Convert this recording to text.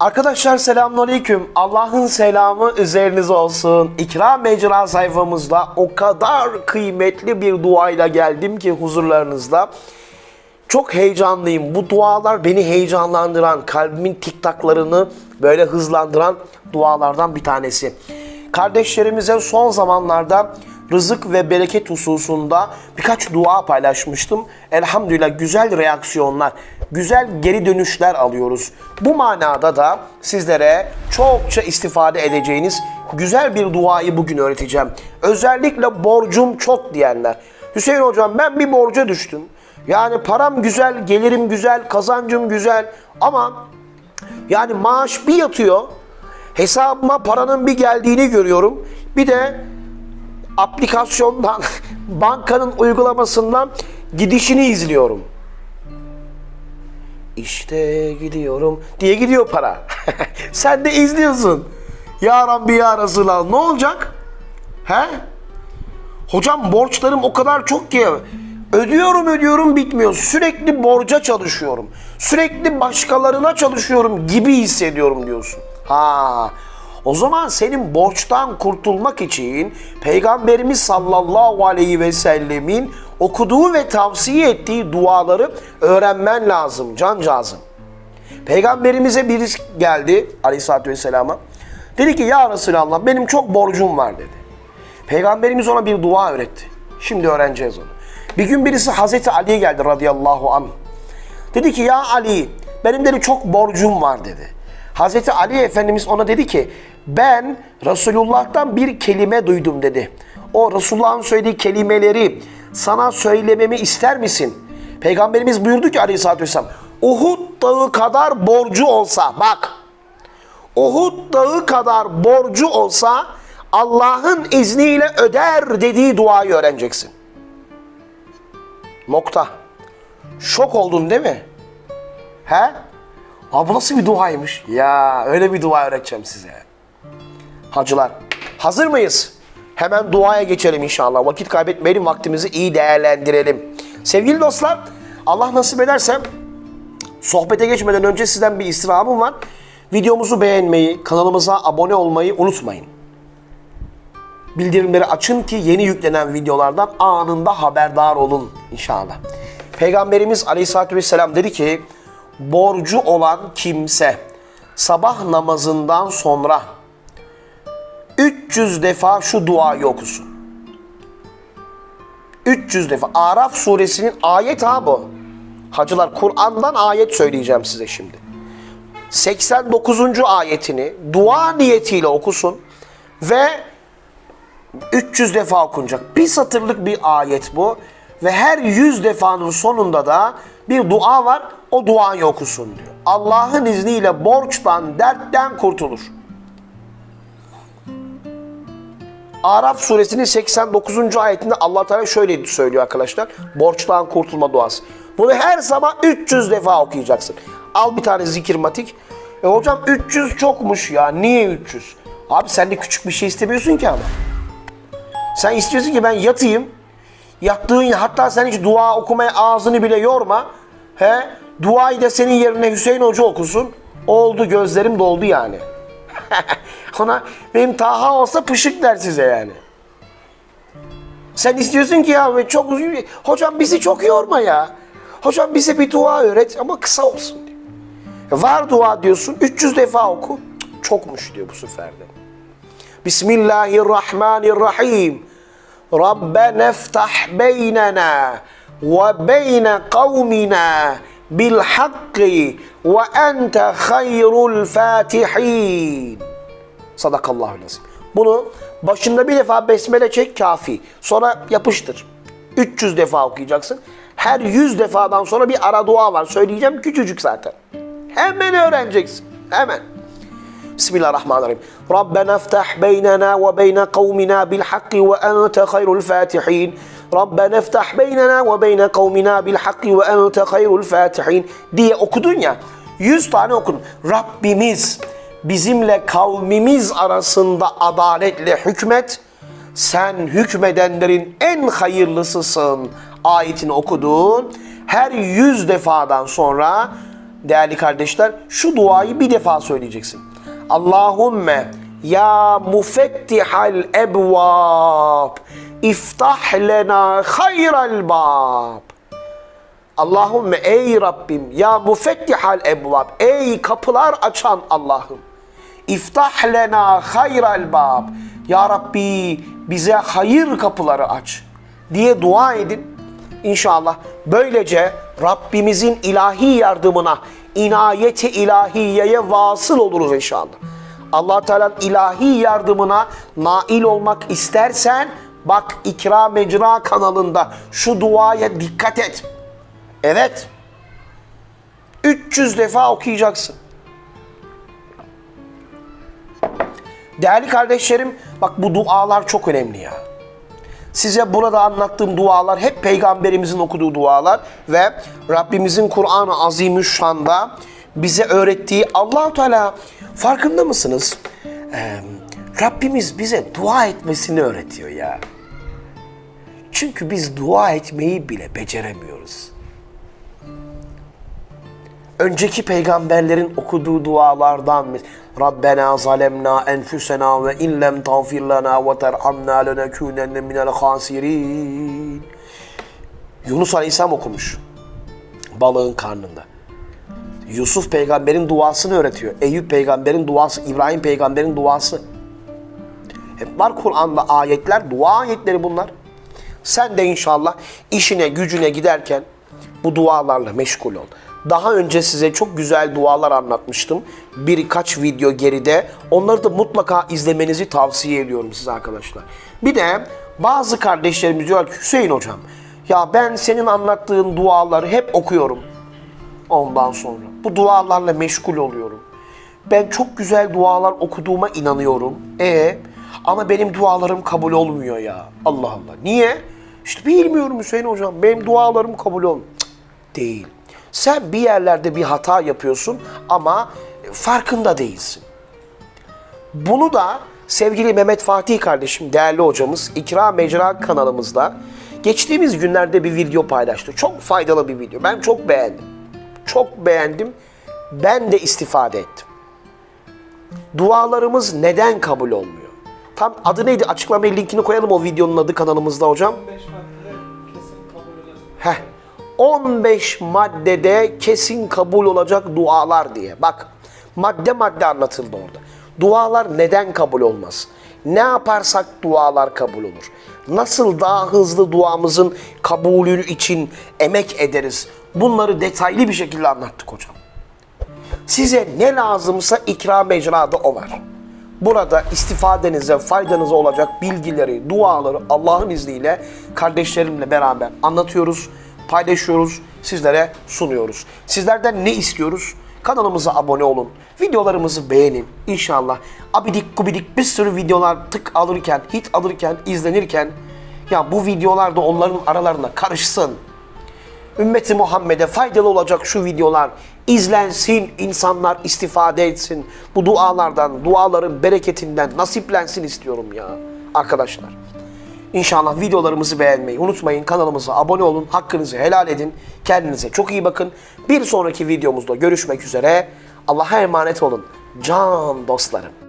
Arkadaşlar selamünaleyküm. Allah'ın selamı üzerinize olsun. İkram Mecra sayfamızda o kadar kıymetli bir duayla geldim ki huzurlarınızda. Çok heyecanlıyım. Bu dualar beni heyecanlandıran, kalbimin tiktaklarını böyle hızlandıran dualardan bir tanesi. Kardeşlerimize son zamanlarda rızık ve bereket hususunda birkaç dua paylaşmıştım. Elhamdülillah güzel reaksiyonlar, güzel geri dönüşler alıyoruz. Bu manada da sizlere çokça istifade edeceğiniz güzel bir duayı bugün öğreteceğim. Özellikle borcum çok diyenler. Hüseyin hocam ben bir borca düştüm. Yani param güzel, gelirim güzel, kazancım güzel ama yani maaş bir yatıyor. Hesabıma paranın bir geldiğini görüyorum. Bir de aplikasyondan, bankanın uygulamasından gidişini izliyorum. İşte gidiyorum diye gidiyor para. Sen de izliyorsun. Ya Rabbi ya Resulallah ne olacak? He? Hocam borçlarım o kadar çok ki ödüyorum ödüyorum bitmiyor. Sürekli borca çalışıyorum. Sürekli başkalarına çalışıyorum gibi hissediyorum diyorsun. Ha. O zaman senin borçtan kurtulmak için Peygamberimiz sallallahu aleyhi ve sellemin okuduğu ve tavsiye ettiği duaları öğrenmen lazım cancağızım. Peygamberimize birisi geldi aleyhissalatü vesselama. Dedi ki ya Resulallah benim çok borcum var dedi. Peygamberimiz ona bir dua öğretti. Şimdi öğreneceğiz onu. Bir gün birisi Hazreti Ali'ye geldi radıyallahu anh. Dedi ki ya Ali benim dedi çok borcum var dedi. Hazreti Ali Efendimiz ona dedi ki ben Resulullah'tan bir kelime duydum dedi. O Resulullah'ın söylediği kelimeleri sana söylememi ister misin? Peygamberimiz buyurdu ki aleyhissalatü vesselam Uhud dağı kadar borcu olsa bak Uhud dağı kadar borcu olsa Allah'ın izniyle öder dediği duayı öğreneceksin. Nokta. Şok oldun değil mi? He? Abi nasıl bir duaymış? Ya öyle bir dua öğreteceğim size. Hacılar hazır mıyız? Hemen duaya geçelim inşallah. Vakit kaybetmeyelim, vaktimizi iyi değerlendirelim. Sevgili dostlar, Allah nasip ederse sohbete geçmeden önce sizden bir istirhamım var. Videomuzu beğenmeyi, kanalımıza abone olmayı unutmayın. Bildirimleri açın ki yeni yüklenen videolardan anında haberdar olun inşallah. Peygamberimiz Aleyhisselatü Vesselam dedi ki, borcu olan kimse sabah namazından sonra 300 defa şu duayı okusun. 300 defa. Araf suresinin ayet ha bu. Hacılar Kur'an'dan ayet söyleyeceğim size şimdi. 89. ayetini dua niyetiyle okusun ve 300 defa okunacak. Bir satırlık bir ayet bu ve her 100 defanın sonunda da bir dua var. O duayı okusun diyor. Allah'ın izniyle borçtan, dertten kurtulur. Araf suresinin 89. ayetinde Allah Teala şöyle söylüyor arkadaşlar. Borçtan kurtulma duası. Bunu her sabah 300 defa okuyacaksın. Al bir tane zikirmatik. E hocam 300 çokmuş ya. Niye 300? Abi sen de küçük bir şey istemiyorsun ki ama. Sen istiyorsun ki ben yatayım. Yattığın hatta sen hiç dua okumaya ağzını bile yorma. He? Duayı da senin yerine Hüseyin Hoca okusun. Oldu gözlerim doldu yani. Ona benim Taha olsa pışık der size yani. Sen istiyorsun ki ya çok hocam bizi çok yorma ya. Hocam bize bir dua öğret ama kısa olsun diyor. Ya Var dua diyorsun 300 defa oku. Çokmuş diyor bu sefer de. Bismillahirrahmanirrahim. Rabbena iftah beynena ve beyne kavmina bil hakki ve ente hayrul fatihin. Sadakallahu lazim. Bunu başında bir defa besmele çek kafi. Sonra yapıştır. 300 defa okuyacaksın. Her 100 defadan sonra bir ara dua var. Söyleyeceğim küçücük zaten. Hemen öğreneceksin. Hemen. Bismillahirrahmanirrahim. Rabbena iftah beynena ve beyne kavmina bil hakki ve ente hayrul fatihin. Rabbena iftah beynena ve beyne kavmina bil hakki ve ente diye okudun ya. 100 tane okudun. Rabbimiz bizimle kavmimiz arasında adaletle hükmet. Sen hükmedenlerin en hayırlısısın ayetini okudun. Her yüz defadan sonra değerli kardeşler şu duayı bir defa söyleyeceksin. Allahümme ya mufettihal ebvab iftah lena hayral bab. Allahümme ey Rabbim ya mufettihal ebvab ey kapılar açan Allah'ım. İftah lena hayral bab. Ya Rabbi bize hayır kapıları aç diye dua edin. İnşallah böylece Rabbimizin ilahi yardımına, inayeti ilahiyeye vasıl oluruz inşallah. allah Teala'nın ilahi yardımına nail olmak istersen bak İkra Mecra kanalında şu duaya dikkat et. Evet. 300 defa okuyacaksın. Değerli kardeşlerim, bak bu dualar çok önemli ya. Size burada anlattığım dualar hep peygamberimizin okuduğu dualar ve Rabbimizin Kur'an-ı Azimüşşan'da bize öğrettiği Allahu Teala farkında mısınız? Ee, Rabbimiz bize dua etmesini öğretiyor ya. Çünkü biz dua etmeyi bile beceremiyoruz. Önceki peygamberlerin okuduğu dualardan Rabbena zalemna enfusena ve in lem tağfir lana ve terhamna lenekunenne minel hasirin. Yunus Aleyhisselam okumuş. Balığın karnında. Yusuf peygamberin duasını öğretiyor. Eyüp peygamberin duası, İbrahim peygamberin duası. Hep var Kur'an'da ayetler, dua ayetleri bunlar. Sen de inşallah işine gücüne giderken bu dualarla meşgul ol. Daha önce size çok güzel dualar anlatmıştım. Birkaç video geride. Onları da mutlaka izlemenizi tavsiye ediyorum size arkadaşlar. Bir de bazı kardeşlerimiz diyor ki Hüseyin hocam ya ben senin anlattığın duaları hep okuyorum. Ondan sonra bu dualarla meşgul oluyorum. Ben çok güzel dualar okuduğuma inanıyorum. E ama benim dualarım kabul olmuyor ya. Allah Allah. Niye? İşte bilmiyorum Hüseyin hocam. Benim dualarım kabul olmuyor. Değil. Sen bir yerlerde bir hata yapıyorsun ama farkında değilsin. Bunu da sevgili Mehmet Fatih kardeşim, değerli hocamız İkra Mecra kanalımızda geçtiğimiz günlerde bir video paylaştı. Çok faydalı bir video. Ben çok beğendim. Çok beğendim. Ben de istifade ettim. Dualarımız neden kabul olmuyor? Tam adı neydi? Açıklamaya linkini koyalım o videonun adı kanalımızda hocam. 15 maddede kesin kabul olacak. Heh. 15 maddede kesin kabul olacak dualar diye. Bak madde madde anlatıldı orada. Dualar neden kabul olmaz? Ne yaparsak dualar kabul olur. Nasıl daha hızlı duamızın kabulü için emek ederiz? Bunları detaylı bir şekilde anlattık hocam. Size ne lazımsa ikram mecrada o var. Burada istifadenize, faydanıza olacak bilgileri, duaları Allah'ın izniyle kardeşlerimle beraber anlatıyoruz, paylaşıyoruz, sizlere sunuyoruz. Sizlerden ne istiyoruz? Kanalımıza abone olun, videolarımızı beğenin. İnşallah abidik gubidik bir sürü videolar tık alırken, hit alırken, izlenirken ya bu videolar da onların aralarına karışsın. Ümmeti Muhammed'e faydalı olacak şu videolar izlensin, insanlar istifade etsin. Bu dualardan, duaların bereketinden nasiplensin istiyorum ya arkadaşlar. İnşallah videolarımızı beğenmeyi unutmayın. Kanalımıza abone olun. Hakkınızı helal edin. Kendinize çok iyi bakın. Bir sonraki videomuzda görüşmek üzere. Allah'a emanet olun. Can dostlarım.